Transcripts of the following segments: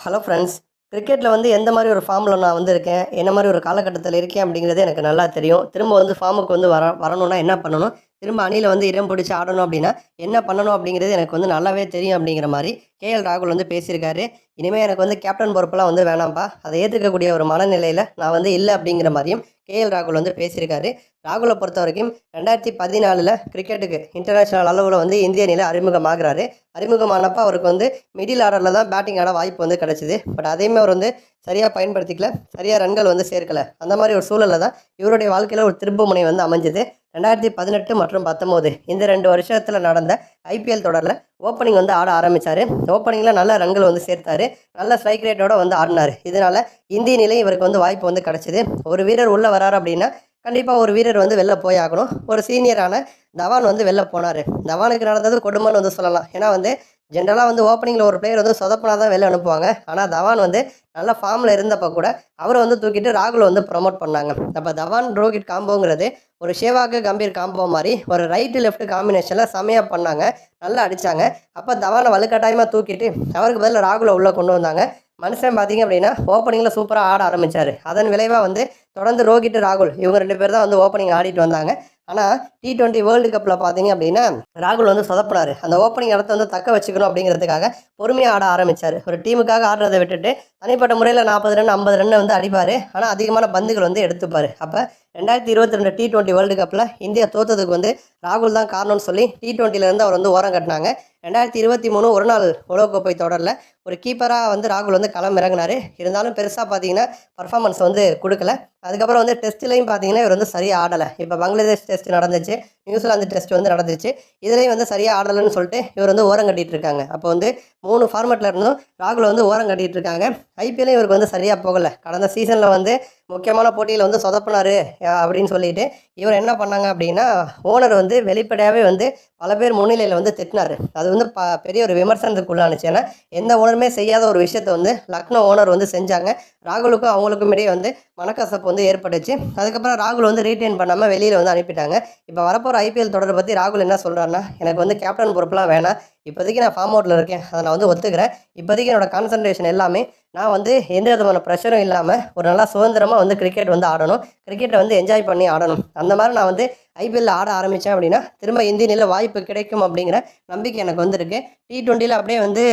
Hello friends கிரிக்கெட்டில் வந்து எந்த மாதிரி ஒரு ஃபார்மில் நான் வந்து இருக்கேன் என்ன மாதிரி ஒரு காலகட்டத்தில் இருக்கேன் அப்படிங்கிறது எனக்கு நல்லா தெரியும். திரும்ப வந்து ஃபார்முக்கு வந்து வர வரணும்னா என்ன பண்ணணும்? திரும்ப அணியில் வந்து இடம் பிடிச்சி ஆடணும் அப்படின்னா என்ன பண்ணணும் அப்படிங்கிறது எனக்கு வந்து நல்லாவே தெரியும் அப்படிங்கிற மாதிரி கேஎல் ராகுல் வந்து பேசியிருக்காரு. இனிமேல் எனக்கு வந்து கேப்டன் பொறுப்பெல்லாம் வந்து வேணாம்ப்பா. அதை ஏற்றுக்கக்கூடிய ஒரு மனநிலையில் நான் வந்து இல்லை அப்படிங்கிற மாதிரியும் கேஎல் ராகுல் வந்து பேசியிருக்காரு. ராகுலை பொறுத்த வரைக்கும் ரெண்டாயிரத்தி பதினாலில் கிரிக்கெட்டுக்கு இன்டர்நேஷ்னல் அளவில் வந்து இந்திய அணியில் அறிமுகமாகிறாரு. அறிமுகமானப்போ அவருக்கு வந்து மிடில் ஆர்டரில் தான் பேட்டிங் ஆட வாய்ப்பு வந்து கிடச்சிது. பட் அதையுமே அவர் வந்து சரியாக பயன்படுத்திக்கல சரியாக ரன்கள் வந்து சேர்க்கலை. அந்த மாதிரி ஒரு சூழலில் தான் இவருடைய வாழ்க்கையில் ஒரு திருப்புமுனை வந்து அமைஞ்சது. ரெண்டாயிரத்தி பதினெட்டு மற்றும் பத்தொம்போது இந்த ரெண்டு வருஷத்தில் நடந்த ஐபிஎல் தொடரில் ஓப்பனிங் வந்து ஆட ஆரம்பித்தார் ஓப்பனிங்கில் நல்ல ரன்கள் வந்து சேர்த்தார். நல்ல ஸ்ட்ரைக் ரேட்டோட வந்து ஆடினார். இதனால் இந்திய நிலை இவருக்கு வந்து வாய்ப்பு வந்து கிடச்சிது. ஒரு வீரர் உள்ளே வராரு அப்படின்னா கண்டிப்பாக ஒரு வீரர் வந்து வெளில போய் ஆகணும். ஒரு சீனியரான தவான் வந்து வெளில போனார். தவானுக்கு நடந்தது கொடுமைன்னு வந்து சொல்லலாம். ஏன்னா வந்து ஜென்ரலாக வந்து ஓப்பனிங்கில் ஒரு பிளேயர் வந்து சொதப்பினா தான் வெளில அனுப்புவாங்க. ஆனால் தவான் வந்து நல்ல ஃபார்மில் இருந்தப்போ கூட அவரை வந்து தூக்கிட்டு ராகுலை வந்து ப்ரொமோட் பண்ணாங்க. அப்போ தவான் ரோஹித் காம்போங்கிறது ஒரு ஷேவாக்கு கம்பீர் காம்போ மாதிரி ஒரு ரைட்டு லெஃப்ட் காம்பினேஷனில் செமையாக பண்ணாங்க. நல்லா அடித்தாங்க அப்போ தவானை வலுக்கட்டாயமாக தூக்கிட்டு அவருக்கு பதில் ராகுலை உள்ளே கொண்டு வந்தாங்க. மனுஷன் பார்த்தீங்க அப்படின்னா ஓப்பனிங்கில் சூப்பராக ஆட ஆரம்பித்தார் அதன் விளைவாக வந்து தொடர்ந்து ரோஹித் ராகுல். இவங்க ரெண்டு பேர் தான் வந்து ஓப்பனிங் ஆடிட்டு வந்தாங்க. ஆனால் டி டுவெண்ட்டி வேர்ல்டு கப்பில் பார்த்தீங்க அப்படின்னா ராகுல் வந்து சொதப்பினார் அந்த ஓப்பனிங் இடத்த வந்து தக்க வச்சுக்கணும் அப்படிங்கிறதுக்காக பொறுமையாக ஆட ஆரம்பித்தார் ஒரு டீமுக்காக ஆடுறதை விட்டுட்டு தனிப்பட்ட முறையில் நாற்பது ரன் ஐம்பது ரன் வந்து அடிப்பார். ஆனால் அதிகமான பந்துகள் வந்து எடுத்துப்பார். அப்போ ரெண்டாயிரத்தி இருபத்தி ரெண்டு டி டுவெண்ட்டி வேர்ல்டு கப்பில் இந்தியா தோத்ததுக்கு வந்து ராகுல் தான் காரணம்னு சொல்லி டி டுவெண்ட்டிலேருந்து அவர் வந்து ஓரம் கட்டினாங்க. ரெண்டாயிரத்தி இருபத்தி மூணு ஒரு நாள் உலகக்கோப்பை தொடரில் ஒரு கீப்பராக வந்து ராகுல் வந்து களம் இறங்கினார். இருந்தாலும் பெருசாக பார்த்தீங்கன்னா பர்ஃபார்மன்ஸ் வந்து கொடுக்கல. அதுக்கப்புறம் வந்து டெஸ்ட்லேயும் பார்த்தீங்கன்னா இவர் வந்து சரியாக ஆடலை. இப்போ பங்களாதேஷ் டெஸ்ட் நடந்துச்சு நியூசிலாந்து டெஸ்ட் வந்து நடந்துச்சு. இதுலேயும் வந்து சரியாக ஆடலைன்னு சொல்லிட்டு இவர் வந்து ஓரம் கட்டிகிட்டு இருக்காங்க. அப்போ வந்து மூணு ஃபார்மேட்டில் இருந்தும் ராகுல் வந்து ஓரம் கட்டிகிட்டு இருக்காங்க ஐபிஎல்லும் இவருக்கு வந்து சரியாக போகலை. கடந்த சீசனில் வந்து முக்கியமான போட்டியில் வந்து சொதப்பினார் அப்படின்னு சொல்லிட்டு இவர் என்ன பண்ணாங்க அப்படின்னா ஓனர் வந்து வெளிப்படையாகவே வந்து பல பேர் முன்னிலையில் வந்து திட்டினார். அது வந்து ப பெரிய ஒரு விமர்சனத்துக்குள்ளானுச்சு ஏன்னா எந்த ஓனருமே செய்யாத ஒரு விஷயத்தை வந்து லக்னோ ஓனர் வந்து செஞ்சாங்க. ராகுலுக்கும் அவங்களுக்கும் இடையே வந்து மனக்கசப்பு வந்து ஏற்பட்டுச்சு. அதுக்கப்புறம் ராகுல் வந்து ரீட்டைன் பண்ணாமல் வெளியில் வந்து அனுப்பிட்டாங்க. இப்போ வரப்போகிற ஐபிஎல் தொடரை பற்றி ராகுல் என்ன சொல்கிறாருன்னா எனக்கு வந்து கேப்டன் பொறுப்புலாம் வேணாம். இப்போதைக்கு நான் ஃபார்ம் அவுட்டில் இருக்கேன். அதை நான் வந்து ஒத்துக்கிறேன். இப்போதைக்கு என்னோட கான்சன்ட்ரேஷன் எல்லாமே நான் வந்து எந்த விதமான ப்ரெஷரும் இல்லாமல் ஒரு நல்லா சுதந்திரமாக வந்து கிரிக்கெட் வந்து ஆடணும். கிரிக்கெட்டை வந்து என்ஜாய் பண்ணி ஆடணும். அந்த மாதிரி நான் வந்து ஐபிஎல்ல ஆட ஆரம்பித்தேன் அப்படின்னா திரும்ப இந்திய நில வாய்ப்பு கிடைக்கும் அப்படிங்கிற நம்பிக்கை எனக்கு வந்திருக்கு. டி டுவெண்ட்டியில் அப்படியே வந்து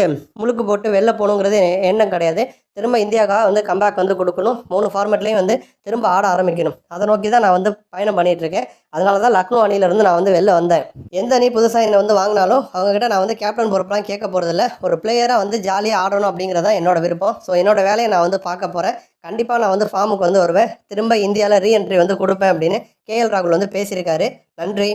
முழுக்கு போட்டு வெளில போகணுங்கிறது எண்ணம் கிடையாது. திரும்ப இந்தியாவுக்காக வந்து கம்பேக் வந்து கொடுக்கணும். மூணு ஃபார்மேட்லேயும் வந்து திரும்ப ஆட ஆரம்பிக்கணும். அதை நோக்கி தான் நான் வந்து பயணம் பண்ணிகிட்ருக்கேன் இருக்கேன். அதனால தான் லக்னோ அணியிலேருந்து நான் வந்து வெளில வந்தேன். எந்த அணி புதுசாக என்னை வந்து வாங்கினாலும் அவங்ககிட்ட நான் வந்து கேப்டன் பொறுப்பெலாம் கேட்க போகிறதில்ல ஒரு பிளேயராக வந்து ஜாலியாக ஆடணும் அப்படிங்கிறதான் என்னோட விருப்பம். ஸோ என்னோட வேலையை நான் வந்து பார்க்க போகிறேன் கண்டிப்பாக நான் வந்து ஃபார்முக்கு வந்து வருவேன். திரும்ப இந்தியாவில் ரீஎன்ட்ரி வந்து கொடுப்பேன் அப்படின்னு கேஎல் ராகுல் வந்து பேசியிருக்காரு. நன்றி.